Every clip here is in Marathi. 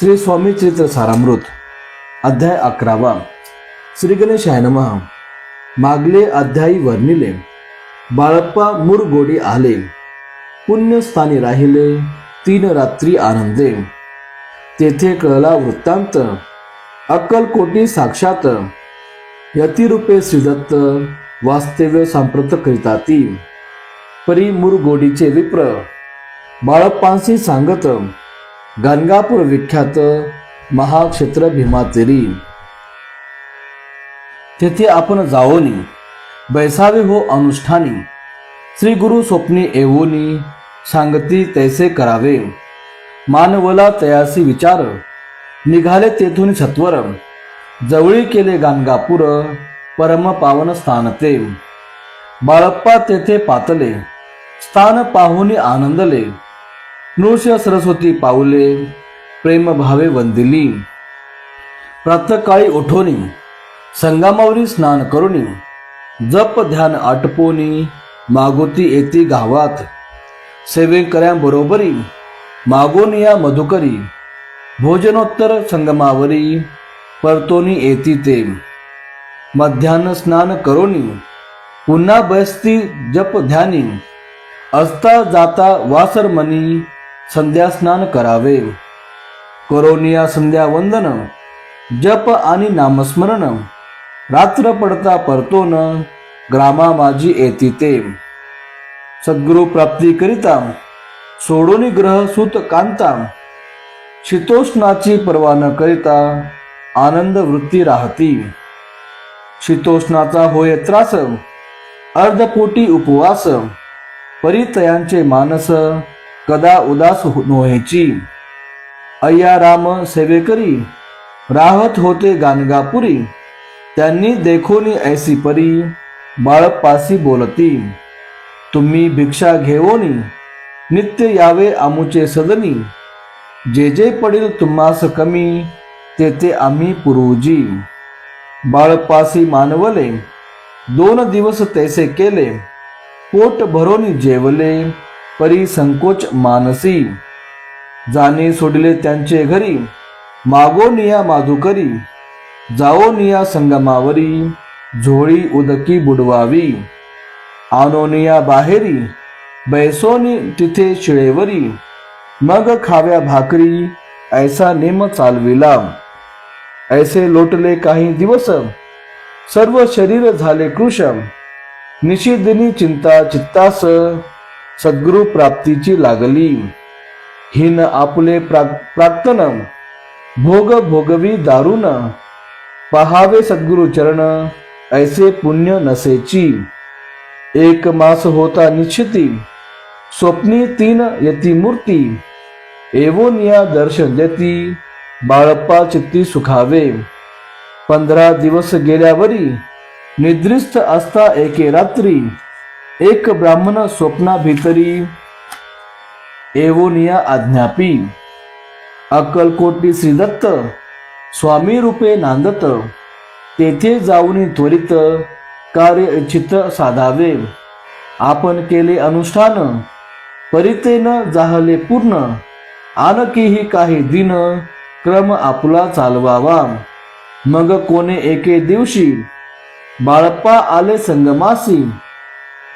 श्री स्वामी चरित्र सारामृत अध्याय अकरावा. श्री गणेशाय नमः. मागले अध्यायी वर्णिले बाळप्पा मुरगोडी आले. पुण्यस्थानी राहिले तीन रात्री आनंदे. तेथे कळला वृत्तांत अक्कलकोटी साक्षात. यतिरूपे श्रीदत्त वास्तव्य सांप्रत करिता ती परी मुरगोडीचे विप्र बाळप्पांशी सांगत. गाणगापूर विख्यात महाक्षेत्र भीमातेरी तेथे आपण जाओनी बैसावे हो अनुष्ठानी श्री गुरु स्वप्नी येवोनी सांगती तैसे करावे. मानवला तयासी विचार निघाले तेथून सत्वर जवळी केले गाणगापूर परम पावन स्थान ते बाळप्पा तेथे पातले स्थान पाहुनी आनंदले. नृष्य सरस्वती पाऊले प्रेम भावे वंदिली. प्रातकाळी उठोनी संगमावरी स्नान करुनी जप ध्यान आटपोनी मागोती येती गावात. सेवेकऱ्यांबरोबरी मागोनिया मधुकरी भोजनोत्तर संगमावरी परतोनी येती ते. मध्यान्ह स्नान करोनी पुन्हा बसती जप ध्यानी असता जाता वासरमनी संध्या स्नान करावे. करोनिया संध्या वंदन जप आणि नामस्मरण. रात्र पडता परतोन ग्रामा माझी येती ते. सद्गुरु प्राप्ती करिता सोडोनी ग्रह सुत कांता. शीतोष्णाची पर्वा न करिता आनंद वृत्ती राहती. शीतोष्णाचा होय त्रास अर्धपोटी उपवास परितयांचे मानस कदा उदास हो- नोहेची. अय्या राम सेवेकरी राहत होते गाणगापुरी त्यांनी देखोनी ऐसी परी बाळपासी बोलती. तुम्ही भिक्षा घेवोनी नित्य यावे आमुचे सदनी जे जे पडील तुम्हास कमी ते ते आम्ही पुरुजी बाळपासी मानवले दोन दिवस तैसे केले पोट भरोनी जेवले परी संकोच मानसी. जाणे सोडले त्यांचे घरी. मागो निया माधुकरी. जाओ निया संगमावरी. झोळी उदकी बुडवावी. आनोनिया बाहेरी. बैसोनी तिथे शिळेवरी. मग खाव्या भाकरी. ऐसा नेम चालविला. ऐसे लोटले काही दिवस. सर्व शरीर झाले कृश निशिदिनी चिंता चित्तास. सद्गुरु प्राप्तीची लागली. हिन आपले प्राक- प्राक्तन. भोग भोगवी दारुण. पहावे सद्गुरु चरण ऐसे पुण्य नसेची. एक मास होता निश्चिती. स्वप्नी तीन यती मूर्ती. एवोनिया दर्शन देती. बाळप्पा चित्ती सुखावे. पंधरा दिवस गेल्यावरी निद्रिस्त असता एके रात्री. एक ब्राह्मण स्वप्ना भितरी एवोनिया आज्ञापी. अक्कलकोटी श्रीदत्त स्वामी रूपे नांदत. तेथे जाऊन त्वरित कार्य इच्छित साधावे. आपण केले अनुष्ठान परितेन जाहले पूर्ण. आणखीही काही दिन क्रम आपला चालवावा. मग कोणे एके दिवशी बाळप्पा आले संगमासी.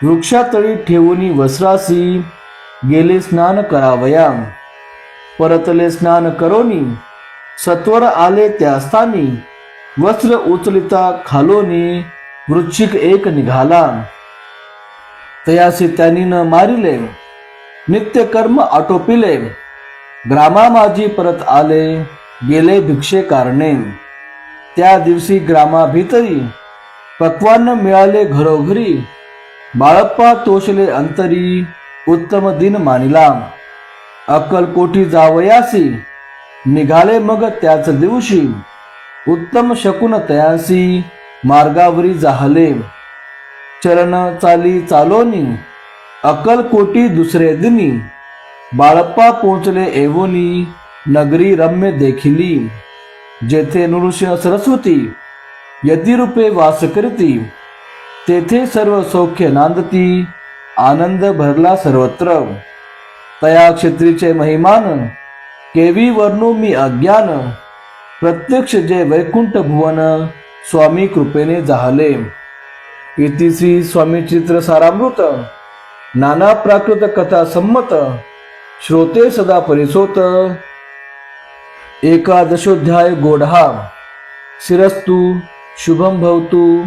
वृक्षातळी ठेवून वसरासी. गेले स्नान करावया. परतले स्नान करोनी. सत्वर आले त्या स्थानी. वस्त्र उचलिता खालोनी. वृश्चिक एक निघाला. तयासी त्यांनी न मारिले. नित्य कर्म आटोपिले. ग्रामा माझी परत आले. गेले भिक्षे कारणे. त्या दिवशी ग्रामा भितरी पक्वान्न मिळाले घरोघरी. बाळप्पा तोषले अंतरी उत्तम दिन मानिला. अक्कलकोटी जावयासी निघाले मग त्याच दिवशी. उत्तम शकून तयासी मार्गावरी जाहले. चरण चाली चालोनी अक्कलकोटी दुसरे दिनी. बाळप्पा पोचले एवोनी नगरी रम्य देखिली. जेथे नृसिंह सरस्वती यतिरूपे वास करती. तेथे सर्व सौख्य नांदती आनंद भरला सर्वत्र. तया क्षेत्रीचे महिमान केवी वर्णू मी अज्ञान. प्रत्यक्ष जे वैकुंठ भुवन स्वामी कृपेने जाहले. इति स्वामी चित्र सारामृत नाना प्राकृत कथा संमत श्रोते सदा परिसोत. एकादशोध्याय गोढा शिरस्तु शुभम भवतु.